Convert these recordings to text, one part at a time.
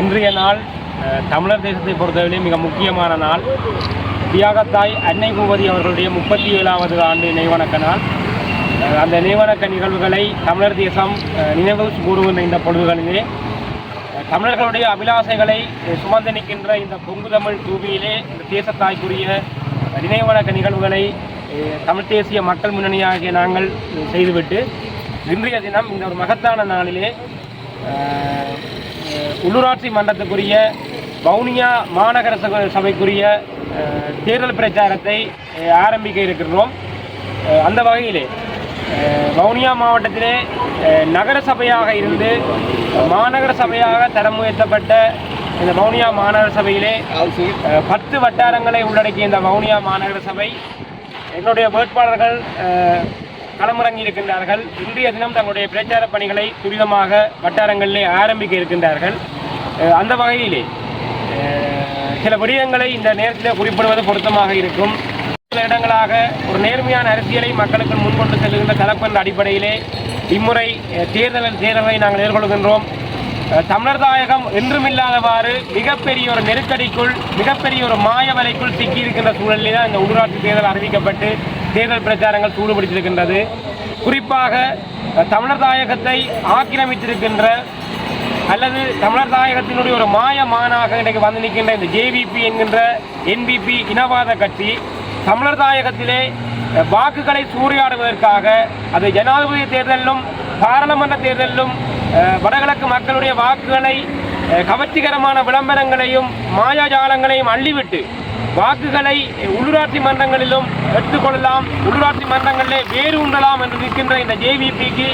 இன்றைய நாள் தமிழர் தேசத்தை பொறுத்தவரை மிக முக்கியமான நாள். தியாகத்தாய் அன்னை பூபதி அவர்களுடைய முப்பத்தி ஏழாவது ஆண்டு நினைவணக்க நாள். அந்த நினைவணக்க நிகழ்வுகளை தமிழர் தேசம் நினைவு கூறுகின்ற இந்த பொழுதுகளிலே தமிழர்களுடைய அபிலாசைகளை சுமந்து நிற்கின்ற இந்த பொங்கு தமிழ் தூவியிலே இந்த தேசத்தாய்க்குரிய நினைவணக்க நிகழ்வுகளை தமிழ் தேசிய மக்கள் முன்னணியாகிய நாங்கள் செய்துவிட்டு இன்றைய தினம் இந்த ஒரு மகத்தான நாளிலே உள்ளூராட்சி மன்றத்துக்குரிய வவுனியா மாநகர சபைக்குரிய தேர்தல் பிரச்சாரத்தை ஆரம்பிக்க இருக்கின்றோம். அந்த வகையிலே வவுனியா மாவட்டத்திலே நகர சபையாக இருந்து மாநகர சபையாக தரம் உயர்த்தப்பட்ட இந்த வவுனியா மாநகர சபையிலே பத்து வட்டாரங்களை உள்ளடக்கிய இந்த வவுனியா மாநகர சபை என்னுடைய வேட்பாளர்கள் களமிறங்கி இருக்கின்றார்கள். இன்றைய தினம் தங்களுடைய பிரச்சார பணிகளை துரிதமாக வட்டாரங்களிலே ஆரம்பிக்க இருக்கின்றார்கள். அந்த வகையிலே சில விடயங்களை இந்த நேரத்தில் குறிப்பிடுவது பொருத்தமாக இருக்கும். சில இடங்களாக ஒரு நேர்மையான அரசியலை மக்களுக்கு முன்கொண்டு செல்கின்ற தரப்பு என்ற அடிப்படையிலே இம்முறை தேர்தல் தேர்தலை நாங்கள் எதிர்கொள்கின்றோம். தமிழர் தாயகம் என்றுமில்லாதவாறு மிகப்பெரிய ஒரு நெருக்கடிக்குள் மிகப்பெரிய ஒரு மாய வலைக்குள் சிக்கியிருக்கின்ற சூழலில் தான் இந்த உள்ளூராட்சி தேர்தல் அறிவிக்கப்பட்டு தேர்தல் பிரச்சாரங்கள் சூடுபிடித்திருக்கின்றது. குறிப்பாக தமிழர் தாயகத்தை ஆக்கிரமித்திருக்கின்ற அல்லது தமிழர் தாயகத்தினுடைய ஒரு மாய மானாக இன்றைக்கு வந்து நிற்கின்ற இந்த ஜேவிபி என்கின்ற என்பிபி இனவாத கட்சி தமிழர் தாயகத்திலே வாக்குகளை சூறையாடுவதற்காக அது ஜனாதிபதி தேர்தலிலும் பாராளுமன்ற தேர்தலிலும் வடகிழக்கு மக்களுடைய வாக்குகளை கவர்ச்சிகரமான விளம்பரங்களையும் மாயாஜாலங்களையும் அள்ளிவிட்டு வாக்குகளை உள்ளூராட்சி மன்றங்களிலும் எடுத்துக்கொள்ளலாம். உள்ளூராட்சி மன்றங்களிலே வேறு உண்டலாம் என்று நிற்கின்ற இந்த ஜேவிபிக்கு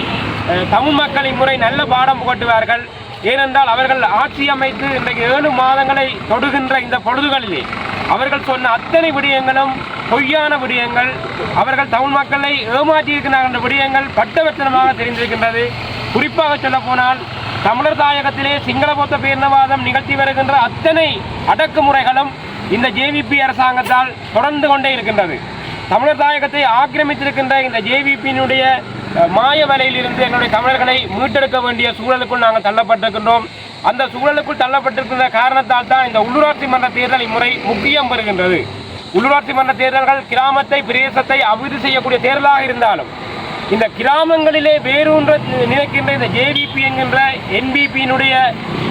தமிழ் மக்கள் இம்முறை நல்ல பாடம் புகட்டுவார்கள். ஏனென்றால் அவர்கள் ஆட்சி அமைத்து இன்றைக்கு ஏழு மாதங்களை தொடுகின்ற இந்த பொழுதுகளிலே அவர்கள் சொன்ன அத்தனை விடயங்களும் பொய்யான விடயங்கள். அவர்கள் தமிழ் மக்களை ஏமாற்றியிருக்கிறார்கள் என்ற விடயங்கள் பட்டவச்சனமாக தெரிந்திருக்கின்றது. குறிப்பாக சொல்ல போனால் தமிழர் தாயகத்திலே சிங்கள பௌத்த பேரினவாதம் நிகழ்த்தி வருகின்ற அத்தனை அடக்குமுறைகளும் இந்த ஜேவிபி அரசாங்கத்தால் தொடர்ந்து கொண்டே இருக்கின்றது. தமிழர் தாயகத்தை ஆக்கிரமித்திருக்கின்ற இந்த ஜேவிபியினுடைய மாய வலையிலிருந்து எங்களுடைய தமிழர்களை மீட்டெடுக்க வேண்டிய சூழலுக்குள் நாங்கள் தள்ளப்பட்டிருக்கின்றோம். அந்த சூழலுக்குள் தள்ளப்பட்டிருக்கின்ற காரணத்தால் தான் இந்த உள்ளூராட்சி மன்ற தேர்தல் இம்முறை முக்கியம் பெறுகின்றது. உள்ளூராட்சி மன்ற தேர்தல்கள் கிராமத்தை பிரதேசத்தை அபிவிருத்தி செய்யக்கூடிய தேர்தலாக இருந்தாலும் இந்த கிராமங்களிலே வேரூன்ற நினைக்கின்ற இந்த ஜேடிபி என்கின்ற என்பிபியினுடைய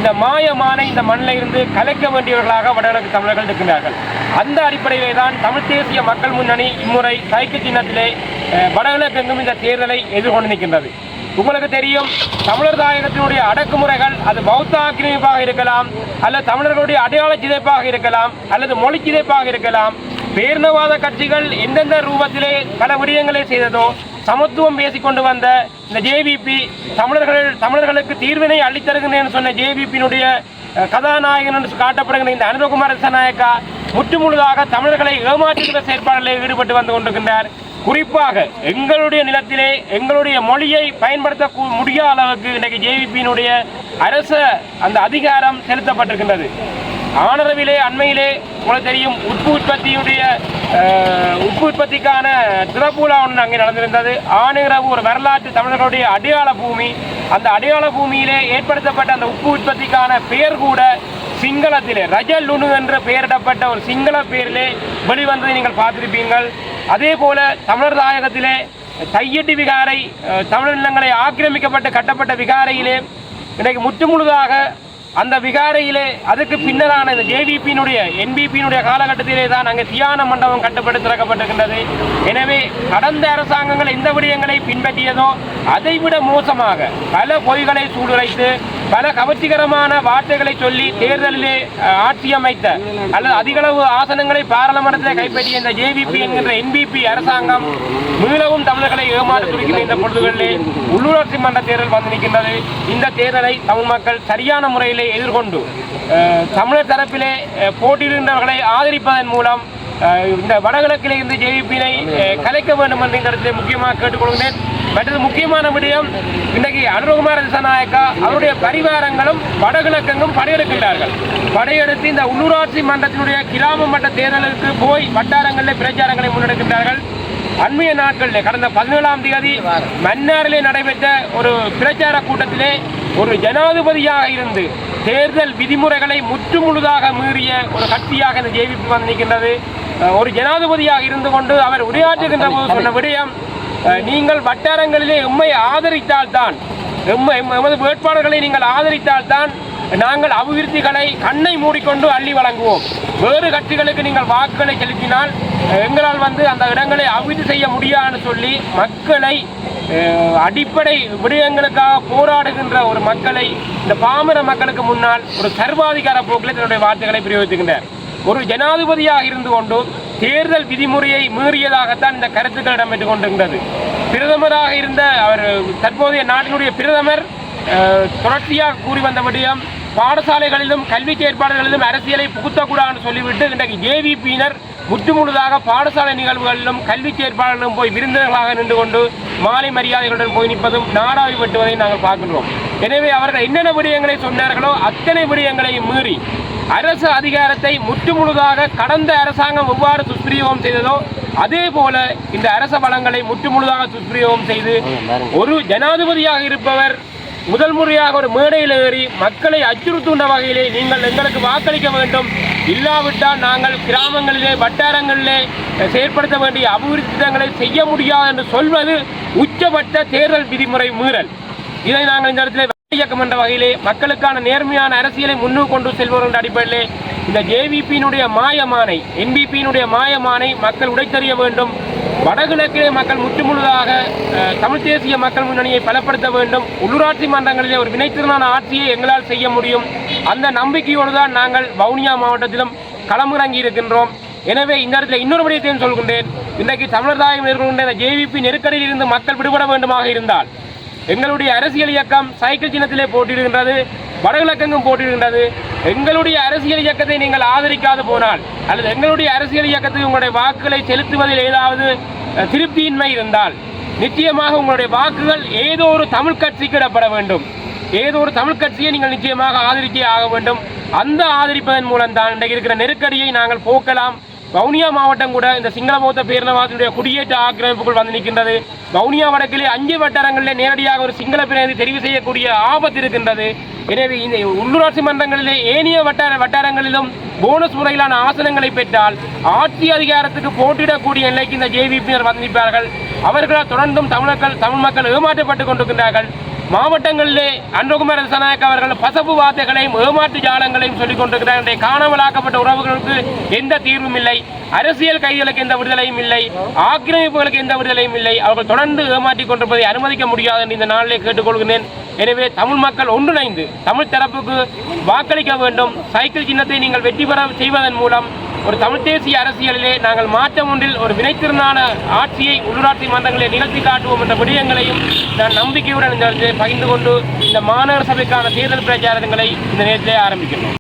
இந்த மாயமான இந்த மண்ணில் இருந்து கலைக்க வேண்டியவர்களாக வடகிழக்கு தமிழர்கள் இருக்கின்றார்கள் அந்த அடிப்படையிலே தான் தமிழ் தேசிய மக்கள் முன்னணி இம்முறை சைக்கு சின்னத்திலே அஹ், வடகிழக்கெங்கும் இந்த தேர்தலை எதிர்கொண்டு நிற்கின்றது. உங்களுக்கு தெரியும் தமிழர் தாயகத்தினுடைய அடக்குமுறைகள் அது பௌத்த ஆக்கிரமிப்பாக இருக்கலாம் அல்லது தமிழர்களுடைய அடையாள சிதைப்பாக இருக்கலாம் அல்லது மொழி சிதைப்பாக இருக்கலாம் பேர்ந்தவாத கட்சிகள் எந்தெந்த ரூபத்திலே பல விடயங்களை செய்ததோ சமத்துவம் பேசிக்கொண்டு வந்த இந்த ஜேவிபி தமிழர்கள் தமிழர்களுக்கு தீர்வினை அள்ளித்தருகின்றேன் சொன்ன ஜேவிபியினுடைய கதாநாயகன் என்று காட்டப்படுகின்ற இந்த அனுரகுமார திசாநாயக்கா முற்றுமுழுதாக தமிழர்களை ஏமாற்றுகிற செயற்பாடுகளில் ஈடுபட்டு வந்து கொண்டிருக்கின்றார். குறிப்பாக எங்களுடைய நிலத்திலே எங்களுடைய மொழியை பயன்படுத்த முடியாத அளவுக்கு இன்றைக்கு ஜேவிபியினுடைய அரச அந்த அதிகாரம் செலுத்தப்பட்டிருக்கின்றது. ஆனரவிலே அண்மையிலே உங்களுக்கு தெரியும் உப்பு உற்பத்தியுடைய உப்பு உற்பத்திக்கான திறப்பூலா ஒன்று அங்கே நடந்திருந்தது. ஆணிரவு ஒரு வரலாற்று தமிழர்களுடைய அடையாள பூமி. அந்த அடையாள பூமியிலே ஏற்படுத்தப்பட்ட அந்த உப்பு உற்பத்திக்கான பெயர் கூட சிங்களத்திலே ரஜல் லுனு என்ற பெயரிடப்பட்ட ஒரு சிங்கள பெயரிலே வெளிவந்ததை நீங்கள் பார்த்திருப்பீங்கள் அதே போல தமிழர் தாயகத்திலே தையட்டி விகாரை தமிழ் நிலங்களை ஆக்கிரமிக்கப்பட்டு கட்டப்பட்ட விகாரையிலே இன்றைக்கு முற்றுமுழுதாக அந்த விகாரையிலே அதுக்கு பின்னரான இந்த ஜேவிபியினுடைய என்பிபியினுடைய காலகட்டத்திலே தான் அங்கே தியான மண்டபம் கட்டப்பட்டு திறக்கப்பட்டிருக்கின்றது. எனவே கடந்த அரசாங்கங்கள் எந்த விடயங்களை பின்பற்றியதோ அதைவிட மோசமாக பல பொய்களை சூடுரைத்து பல கவர்ச்சிகரமான வார்த்தைகளை சொல்லி தேர்தலிலே ஆட்சி அமைத்த அல்லது அதிகளவு ஆசனங்களை பாராளுமன்றத்தில் கைப்பற்றிய இந்த ஜேவிபி என்கின்ற என்பிபி அரசாங்கம் மீளவும் தமிழர்களை ஏமாற்ற இந்த பொழுதுகளிலே உள்ளூராட்சி மன்ற தேர்தல் வந்து நிற்கின்றது. இந்த தேர்தலை தமிழ் மக்கள் சரியான முறையிலே எதிர்கொண்டு தமிழர் தரப்பிலே போட்டியிடுகின்றவர்களை ஆதரிப்பதன் மூலம் இந்த வடகிழக்கிலே இருந்து ஜேவிபியினை கலைக்க வேண்டும் என்று இடத்திலே முக்கியமாக கேட்டுக்கொள்கிறேன் மற்றது முக்கியமான விடயம். இன்றைக்கு அனுரகுமார திசாநாயக்கா அவருடைய பரிவாரங்களும் வடகிழக்கெங்கும் படையெடுக்கின்றார்கள். படையெடுத்து இந்த உள்ளூராட்சி மன்றத்தினுடைய கிராம மட்ட தேர்தலுக்கு போய் வட்டாரங்களில் பிரச்சாரங்களை முன்னெடுக்கின்றார்கள். அண்மைய நாட்களில் கடந்த பதினேழாம் தேதி மன்னாரிலே நடைபெற்ற ஒரு பிரச்சார கூட்டத்திலே ஒரு ஜனாதிபதியாக இருந்து தேர்தல் விதிமுறைகளை முற்றுமுழுதாக மீறிய ஒரு கட்சியாக இந்த ஜேவிபி வந்து நிற்கின்றது. ஒரு ஜனாதிபதியாக இருந்து கொண்டு அவர் உரையாற்றுகின்ற போது சொன்ன விடயம் நீங்கள் வட்டாரங்களிலே எம்மை ஆதரித்தால்தான் எம்மை எமது வேட்பாளர்களை நீங்கள் ஆதரித்தால்தான் நாங்கள் அபிவிருத்திகளை கண்ணை மூடிக்கொண்டு அள்ளி வழங்குவோம். வேறு கட்சிகளுக்கு நீங்கள் வாக்குகளை செலுத்தினால் எங்களால் வந்து அந்த இடங்களை அபிவிருத்தி செய்ய முடியாதுன்னு சொல்லி மக்களை அடிப்படை விடயங்களுக்காக போராடுகின்ற ஒரு மக்களை இந்த பாமர மக்களுக்கு முன்னால் ஒரு சர்வாதிகார போக்கில் தன்னுடைய வார்த்தைகளை பிரயோகிக்கின்றார் ஒரு ஜனாதிபதியாக இருந்து கொண்டு தேர்தல் விதிமுறையை மீறியதாகத்தான் இந்த கருத்துக்கள் இடம்பெற்றுக் கொண்டிருந்தது. பிரதமராக இருந்த அவர் தற்போதைய நாட்டினுடைய பிரதமர் தொடர்ச்சியாக கூறி வந்த விடயம் பாடசாலைகளிலும் கல்வி செயற்பாடுகளிலும் அரசியலை புகுத்தக்கூடாதுன்னு சொல்லிவிட்டு இன்றைக்கு ஜேவிபியினர் முற்றுமுழுதாக பாடசாலை நிகழ்வுகளிலும் கல்வி செயற்பாடுகளிலும் போய் விருந்தினர்களாக நின்று கொண்டு மாலை மரியாதைகளுடன் போய் நிற்பதும் நாடாவி வெட்டுவதை நாங்கள் பார்க்கின்றோம். எனவே அவர்கள் என்னென்ன விடயங்களை சொன்னார்களோ அத்தனை விடயங்களையும் மீறி அரசு அதிகாரத்தை முற்றுமுழுதாக கடந்த அரசாங்கம் எவ்வாறு துஷ்பிரயோகம் செய்ததோ அதே போல இந்த அரச வளங்களை முற்றுமுழுதாக துஷ்பிரயோகம் செய்து ஒரு ஜனாதிபதியாக இருப்பவர் முதல் முறையாக ஒரு மேடையில் ஏறி மக்களை அச்சுறுத்துகின்ற வகையிலே நீங்கள் எங்களுக்கு வாக்களிக்க வேண்டும். இல்லாவிட்டால் நாங்கள் கிராமங்களிலே வட்டாரங்களிலே செயற்படுத்த வேண்டிய அபிவிருத்தி திட்டங்களை செய்ய முடியாது என்று சொல்வது உச்சபட்ச தேர்தல் விதிமுறை மீறல். இதை நாங்கள் இந்த இடத்துல இயக்கம் என்ற வகையிலே மக்களுக்கான நேர்மையான அரசியலை முன்னுக்கு கொண்டு செல்வோர் என்ற அடிப்படையிலே இந்த ஜேவிபியினுடைய மாயமானை என்பிபியினுடைய மாயமானை மக்கள் உடைத்தறிய வேண்டும். வடகிழக்கிலே மக்கள் முற்றுமுழுதாக தமிழ் தேசிய மக்கள் முன்னணியை பலப்படுத்த வேண்டும். உள்ளூராட்சி மன்றங்களிலே ஒரு வினைத்திறனான ஆட்சியை எங்களால் செய்ய முடியும். அந்த நம்பிக்கையோடு தான் நாங்கள் வவுனியா மாவட்டத்திலும் களமிறங்கி இருக்கின்றோம். எனவே இந்த இடத்துல இன்னொரு விடயத்தையும் சொல்கின்றேன். இன்றைக்கு தமிழர் தாயம் எதிர்கொண்ட இந்த ஜேவிபி நெருக்கடியில் இருந்து மக்கள் விடுபட வேண்டுமாக இருந்தால் எங்களுடைய அரசியல் இயக்கம் சைக்கிள் சின்னத்திலே போட்டியிடுகின்றது வடகிழக்கெங்கும் போட்டியிடுகின்றது. எங்களுடைய அரசியல் இயக்கத்தை நீங்கள் ஆதரிக்காது போனால் அல்லது எங்களுடைய அரசியல் இயக்கத்துக்கு உங்களுடைய வாக்குகளை செலுத்துவதில் ஏதாவது திருப்தியின்மை இருந்தால் நிச்சயமாக உங்களுடைய வாக்குகள் ஏதோ ஒரு தமிழ் கட்சிக்கு இடப்பட வேண்டும். ஏதோ ஒரு தமிழ் கட்சியை நீங்கள் நிச்சயமாக ஆதரிக்கே ஆக வேண்டும். அந்த ஆதரிப்பதன் மூலம் தான் இன்றைக்கு இருக்கிற நெருக்கடியை நாங்கள் போக்கலாம். வவுனியா மாவட்டம் கூட இந்த சிங்கள பௌத்த பேரினவாதத்தினுடைய குடியேற்ற ஆக்கிரமிப்புகள் வந்து நிற்கின்றது. வவுனியா வடக்கிலே அஞ்சு வட்டாரங்களிலே நேரடியாக ஒரு சிங்கள பிரதிநிதி தெரிவு செய்யக்கூடிய ஆபத்து இருக்கின்றது. எனவே இந்த உள்ளூராட்சி மன்றங்களிலே ஏனைய வட்டார வட்டாரங்களிலும் போனஸ் முறையிலான ஆசனங்களை பெற்றால் ஆட்சி அதிகாரத்துக்கு போட்டியிடக்கூடிய நிலைக்கு இந்த ஜேவிபியினர் வந்து நிற்பார்கள். அவர்களால் தொடர்ந்தும் தமிழர்கள் தமிழ் மக்கள் ஏமாற்றப்பட்டு கொண்டிருக்கின்றார்கள். மாவட்டங்களிலே அன்பகுமார திசாநாயக் அவர்கள் பசப்பு வார்த்தைகளையும் ஏமாற்று ஜாலங்களையும் சொல்லிக் கொண்டிருக்கிறார் இன்றைய காணாமலாக்கப்பட்ட உறவுகளுக்கு எந்த தீர்வும் இல்லை. அரசியல் கைதிகளுக்கு எந்த விடுதலையும் இல்லை. ஆக்கிரமிப்புகளுக்கு எந்த விடுதலையும் இல்லை. அவர்கள் தொடர்ந்து ஏமாற்றிக் கொண்டிருப்பதை அனுமதிக்க முடியாது என்று இந்த நாளிலே கேட்டுக்கொள்கிறேன். எனவே தமிழ் மக்கள் ஒன்றிணைந்து தமிழ் தரப்புக்கு வாக்களிக்க வேண்டும். சைக்கிள் சின்னத்தை நீங்கள் வெற்றி பெற செய்வதன் மூலம் ஒரு தமிழ் தேசிய அரசியலிலே நாங்கள் மாற்றம் ஒன்றில் ஒரு வினைத்திறனான ஆட்சியை உள்ளூராட்சி மன்றங்களில் நிகழ்த்தி காட்டுவோம் என்ற விடயங்களையும் நான் நம்பிக்கையுடன் இந்த பகிர்ந்து கொண்டு இந்த மாநகர சபைக்கான தேர்தல் பிரச்சாரங்களை இந்த நேரத்திலே ஆரம்பிக்கிறோம்.